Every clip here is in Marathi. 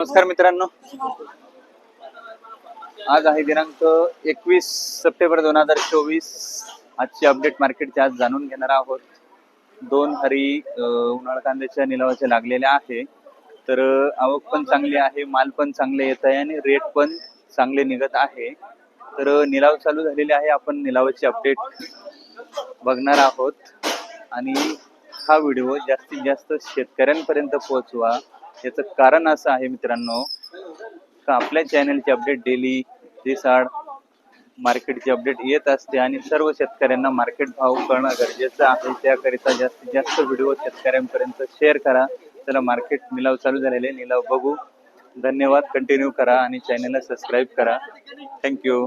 नमस्कार मित्रांनो. आज आहे दिनांक एकवीस सप्टेंबर दोन हजार चोवीस. आजची अपडेट मार्केटची आज जाणून घेणार आहोत. दोन हरी उन्हाळा कांद्याच्या निलावाचे लागलेले आहे. तर आवक पण चांगली आहे माल पण चांगले येत आहे आणि रेट पण चांगले निघत आहे. तर निलाव चालू झालेले आहे. आपण निलावाची अपडेट बघणार आहोत. आणि हा व्हिडिओ जास्तीत जास्त शेतकऱ्यांपर्यंत पोहोचवा. याचं कारण असं आहे मित्रांनो का आपल्या चॅनलचे अपडेट डेली दिसाड मार्केटची अपडेट येत असते आणि सर्व शेतकऱ्यांना मार्केट भाव कळणं गरजेचं आहे. त्याकरिता जास्तीत जास्त व्हिडिओ शेतकऱ्यांपर्यंत शेअर करा. त्याला मार्केट निलाव चालू झालेले निलाव बघू. धन्यवाद. कंटिन्यू करा आणि चॅनलला सबस्क्राईब करा. थँक्यू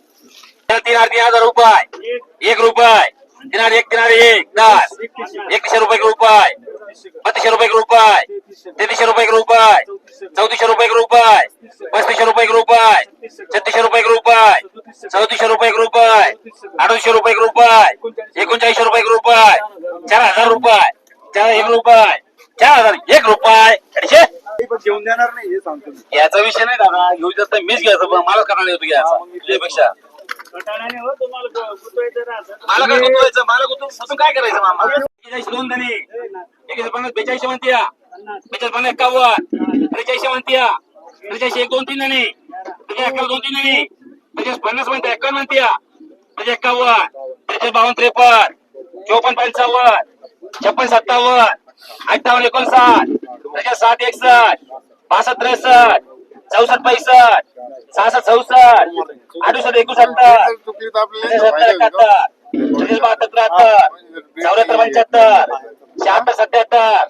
नानो तीन हजार रुपये. एक रुपये. दिनार एक दिनार एक. दस. एकतीसशे रुपये एक रुपये. बत्तीसशे रुपये एक रुपये. तेहतीसशे रुपये एक रुपये. चौतीसशे रुपये एक रुपये. पस्तीसशे रुपये एक रुपये. छत्तीसशे रुपये एक रुपये. चौतीसशे रुपये एक रुपये. अडतीसशे रुपये एक रुपये. एकोणचाळीसशे रुपये एक रुपये. चार हजार रुपये. चार एक रुपये. चार हजार एक रुपये. अडीचशे? घेऊन देणार नाही याचा विषय नाही दादा. घेऊ जास्त मीच घ्यायचं मला करणार येतो घ्यायचा तुझ्यापेक्षा. मला काय गुतवायचं? मला गुतून काय करायचं मामा? दोन धनी एकेचाळीस पन्नास बेचाळीसशे म्हणतीया बेचाळीस पन्नास एकावन्न त्रेचाळीसशे म्हणतीया त्रेचाळीसशे एक दोन तीन धनी त्रेचाळीस दोन तीन धनी त्रेचाळीस पन्नास म्हणते एकावन्न म्हणतीया. त्रेचाळीस एकावन्न त्रेचाळीस बावन्न त्रेपन्न. चोपन्न पंचावन्न. छप्पन सत्तावन्न. अठ्ठावन्न एकोणसाठ. त्रेचाळीस साठ एकसष्ट. पासष्ट त्रेसष्ट. चौसष्ट पैसष्ट सहासष्ट चौसष्ट अडुसष्ट एकोणसत्तर सत्तर एकाहत्तर त्रेचाळीस बहात्तर त्र्याहत्तर चौऱ्याहत्तर पंच्याहत्तर शहात्तर सत्याहत्तर.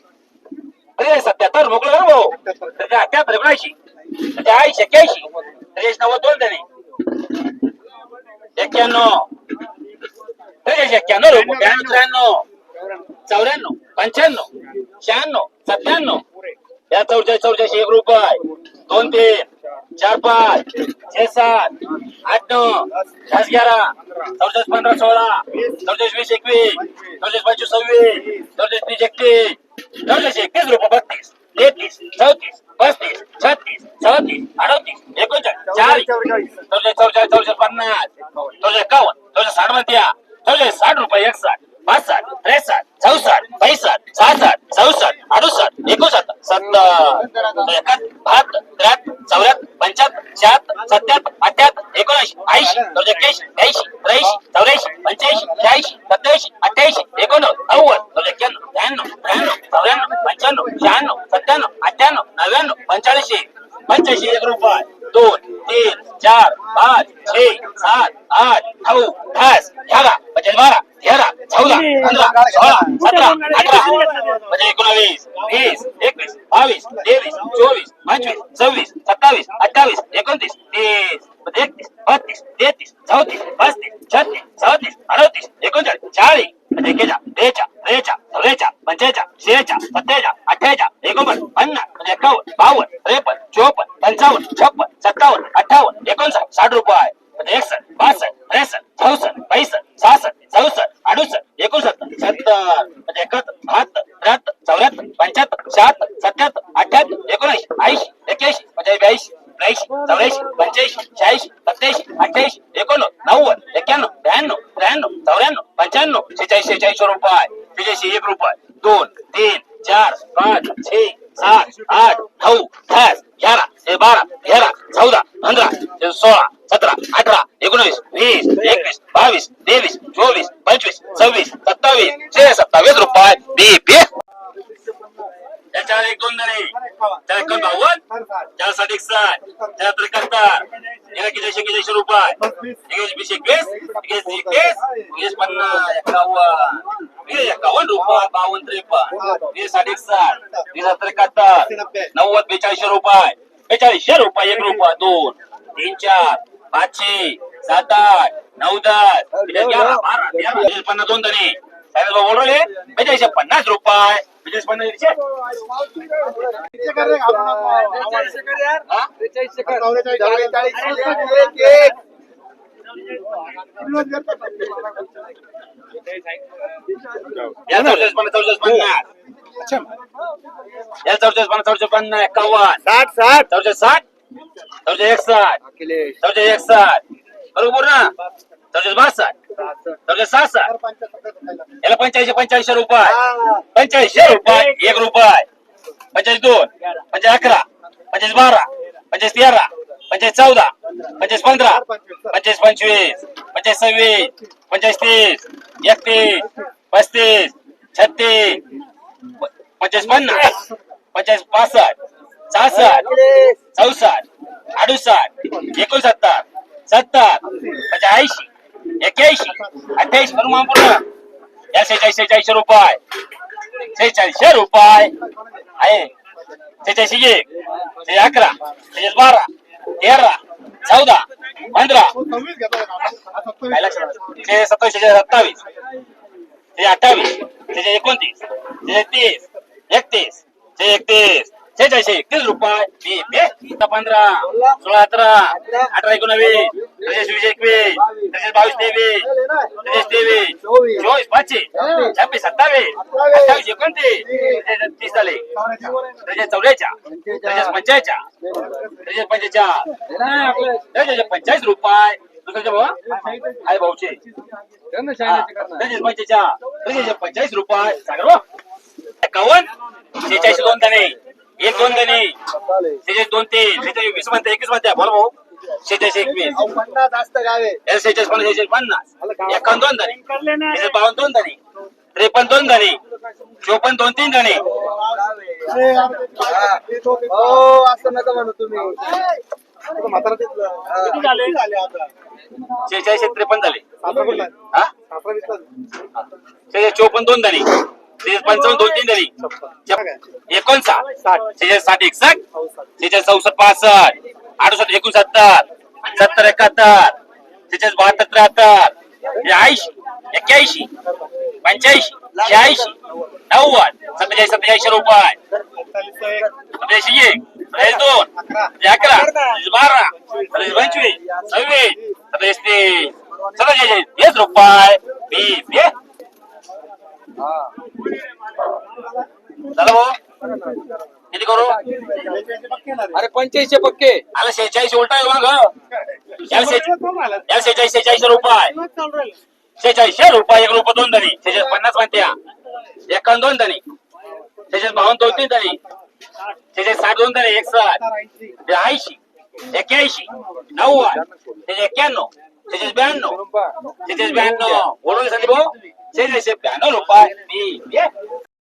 अरे सत्याहत्तर मोकळं कर भाऊ. त्याच्या अठ्याहत्तर एकोणऐंशी. त्याच्या ऐंशी एक्क्याऐंशी. त्रेस नव्वद दोन त्याने एक्क्याण्णव. त्रेस एक्क्याण्णव. ब्याण्णव त्र्याण्णव. चौऱ्याण्णव पंच्याण्णव शहाण्णव सत्त्याण्णव. या चौचाळीस चौचाळीस एक रुपये. दोन तीन चार पाच छे सात आठ नऊ दस ग्यारा. चौचाळीस पंधरा सोळा. चौचाळीस वीस एकवीस. चौचाळीस पंचवीस सव्वीस. चौचाळीस तीस एकतीस. चौचाळीस एकतीस रुपये बत्तीस तेहतीस चौतीस पस्तीस छत्तीस चौतीस अडतीस एकोणचाळीस चाळीस. चौचाळीस चौचाळीस चौचाळीस पन्नास. चौचाळीस एकावन्न चौचाळीस साठ म्हणत्या. चौचाळीस साठ रुपये एकसाठ पासष्ट त्रेसष्ट चौसष्ट पैसष्ट सहासष्ट चौसष्ट अडुसष्ट एकोणसत्तर सत्तर एकाहत्तर बहात्तर त्र्याहत्तर चौऱ्याहत्तर पंच्याहत्तर शहात्तर सत्याहत्तर अठ्याहत्तर एकोणऐंशी ऐंशी चौदा एक्क्याऐंशी ब्याऐंशी त्र्याऐंशी चौऱ्याऐंशी पंच्याऐंशी शहाऐंशी सत्याऐंशी अठ्ठ्याऐंशी एकोणनव्वद नव्वद चौदा एक्क्याण्णव त्र्याण्णव त्र्याण्णव चौऱ्याण्णव पंच्याण्णव शहाण्णव सत्त्याण्णव अठ्ठ्याण्णव नव्याण्णव पंचाळीसशे पंच्याऐंशी एक रुपये. दोन तीन चार पाच छे सात आठ नऊ दस अकरा म्हणजे बारा तेरा चौदा पंधरा सोळा सतरा अठरा म्हणजे एकोणावीस वीस बावीस तेवीस चोवीस पंचवीस सव्वीस सत्तावीस अठ्ठावीस एकोणतीस तीस एकतीस बत्तीस तेहतीस चौतीस पस्तीस छत्तीस सदतीस अडतीस एकोणचाळीस चाळीस. एकेचा बेचा त्रेचा चौरेचा पंचेचा शेचा सत्तेचा अठ्ठेचा एकोणपन्नास पन्नास म्हणजे एकावन्न बावन्न त्रेपन्न चोपन्न पंचावन्न छप्पन सत्तावन्न अठ्ठावन्न एकोणसाठ साठ रुपये एकसष्ट बासष्ट त्रेसष्ट चौसष्ट पैसष्ट सहासष्ट चौसष्ट अडुसष्ट एकोणसत्तर सत्तर एकाहत्तर बहात्तर त्र्याहत्तर चौऱ्याहत्तर पंच्याहत्तर शहात्तर सत्याहत्तर अठ्याहत्तर एकोणऐंशी ऐंशी एक्क्याऐंशी पंचाळीस ब्याऐंशी त्र्याऐंशी चौऱ्याऐंशी पंच्याऐंशी शहाऐंशी सत्याऐंशी अठ्ठ्याऐंशी नव्वद एक्क्याण्णव ब्याण्णव त्र्याण्णव चौऱ्याण्णव पंच्याण्णव शेचाळीस शेचाळीस रुपये शेचाळीस एक रुपये दोन तीन चार पाच छे सात आठ नऊ दस ग्यारा ते बारा तेरा चौदा पंधरा सोळा सतरा अठरा एकोणवीस वीस एकवीस बावीस तेवीस चोवीस पंचवीस सव्वीस सत्तावीस छे सत्तावीस रुपये बी बी त्याच्यावर एक दोन जणे त्याला एकोण बावन्न त्याला साठ एकसष्ट त्याला त्रेकत्तर एका कितीशे कितीशे रुपये. एकवीस वीस एकवीस एकवीस एकवीस वीस पन्नास एकावन्न वीस एकावन्न रुपये बावन्न त्रेपन्न. वीस साठ एकसष्ट वीस त्रेकत्तर नव्वद बेचाळीसशे रुपये. बेचाळीसशे रुपये एक रुपये दोन तीन चार पाचशे सात आठ नऊ दस बेचाळीस बारा पन्नास दोन धने. साहेब बोल राहिले बेचाळीसशे पन्नास रुपये बेचाळीस पन्नास एकशे. हा? या चौचाळीस पन्नास चौचाळीस पन्नास या चौचाळीस पन्नास चौचाळीस पन्नास एकावन्न साठ साठ चौचाळीस साठ चौचाळीस एकसष्ट अखिलेश चौचाळीस एकसष्ट बरोबर ना चौचाळीस बासष्ट. चौचाळीस सहासष्ट. याला पंच्याऐंशी पंच्याऐंशी रुपये. पंच्याऐंशी रुपये एक रुपये. पंचाळीस दोन पंचाळीस अकरा पंचाळीस बारा पंचाळीस तेरा पंचाळीस चौदा पंचाळीस पंधरा पंचाळीस पंचवीस पंचाळीस सव्वीस पंचाळीस तीस एकतीस पस्तीस छत्तीस प- पंचाळीस पन्नास पंचाळीस पासष्ट सहासष्ट चौसष्ट अडुसष्ट एकोणसत्तर सत्तर पंचाळीस एक्याऐंशी एक्क्याऐंशी अठ्ठ्याऐंशी करू मग पूर्ण या शेहेचाळीस रुपये सेहेचाळीसशे रुपये आहे शेहेचाळीस एक ते अकरा शेहेचाळीस बारा तेरा चौदा पंधरा काय लक्षात सत्तावीस शे सत्तावीस शे अठ्ठावीस शे एकोणतीस शे तीस एकतीस ते एकतीस शेहेचाळीस एकतीस रुपये? वीस वीस पंधरा सोळा अठरा अठरा एकोणावीस वीस एकवीस तसेच बावीस तेवीस त्रेचाळीस तेवीस चोवीस पाचशे छब्बीस सत्तावीस अठ्ठावीस एकोणतीस तीस झाले त्रेचाळीस चौऱ्याच्या त्रेचाळीस पंचायच्या त्रेचाळीस पंचेचाळ त्रेचाळीस पंचाळीस रुपये. दुसऱ्याच्या आहे भाऊचे. त्रेचाळीस पंचेचाळ त्रेचाळीस पंचाळीस रुपये. सागर भाऊ हो. एकावन्न शेहेचाळीस दोन दाणे. एक दोन दाणे शेहेचाळीस दोन तीन. शेहेचाळीस वीस म्हणते एकवीस म्हणते. बोल भाऊ. शेहेचाळीस एकवीस. पन्नास जास्त गावे. या शेहेचाळीस पन्नास पन्नास. एकावन्न दोन शेहेचाळीस बावन्न दोन दाणे त्रेपन्न दोन दाणे चोपन्न दोन तीन दाणे हो. असं नका म्हणू तुम्ही. म्हातारा एक त्रेपन्न झाले? चोपन्न दोन शेहेचाळीस पंचावन्न दोन तीन दाणे एकोणसाठ. साठ. एकसष्ट शेहेचाळीस चौसष्ट पासष्ट. अडुसष्ट एकोणसत्तर. सत्तर एकाहत्तर. शेहेचाळीस बहात्तर त्र्याहत्तर. ऐंशी. एक्क्याऐंशी. पंच्याऐंशी. शहाऐंशी. नव्वद. सत्तेचाळीस सत्तेचाळीसशे रुपये. सत्तेचाळीस एक. सत्तेचाळीस दोन. सत्तेचाळीस अकरा. सत्तेचाळीस बारा. सत्तेचाळीस पंचवीस. सव्वीस. सत्तेचाळीस तीस. सत्तेचाळीस वीस रुपये. वीस. झालं भाऊ. किती करू? अरे पंच्याऐंशी पक्के. आला शेहेचाळीस उलटा आहे मग याला शेहेचाळीस शेहेचाळीस रुपये. शेहेचाळीसशे रुपये एक रुपये दोन धनी शेहेचाळीस पन्नास म्हणत्या एकावन्न दोन धनी शेहेचाळीस बावन्न दोन तीन धनी शेहेचाळीस साठ दोन धनी एकसष्ट. ऐंशी एक्क्याऐंशी. नव्वद. शेहेचाळीस एक्क्याण्णव. शेहेचाळीस ब्याण्णव. शेहेचाळीस ब्याण्णव. ओळख सांगते भाऊ? शेहेचाळीसशे ब्याण्णव रुपये मी ये.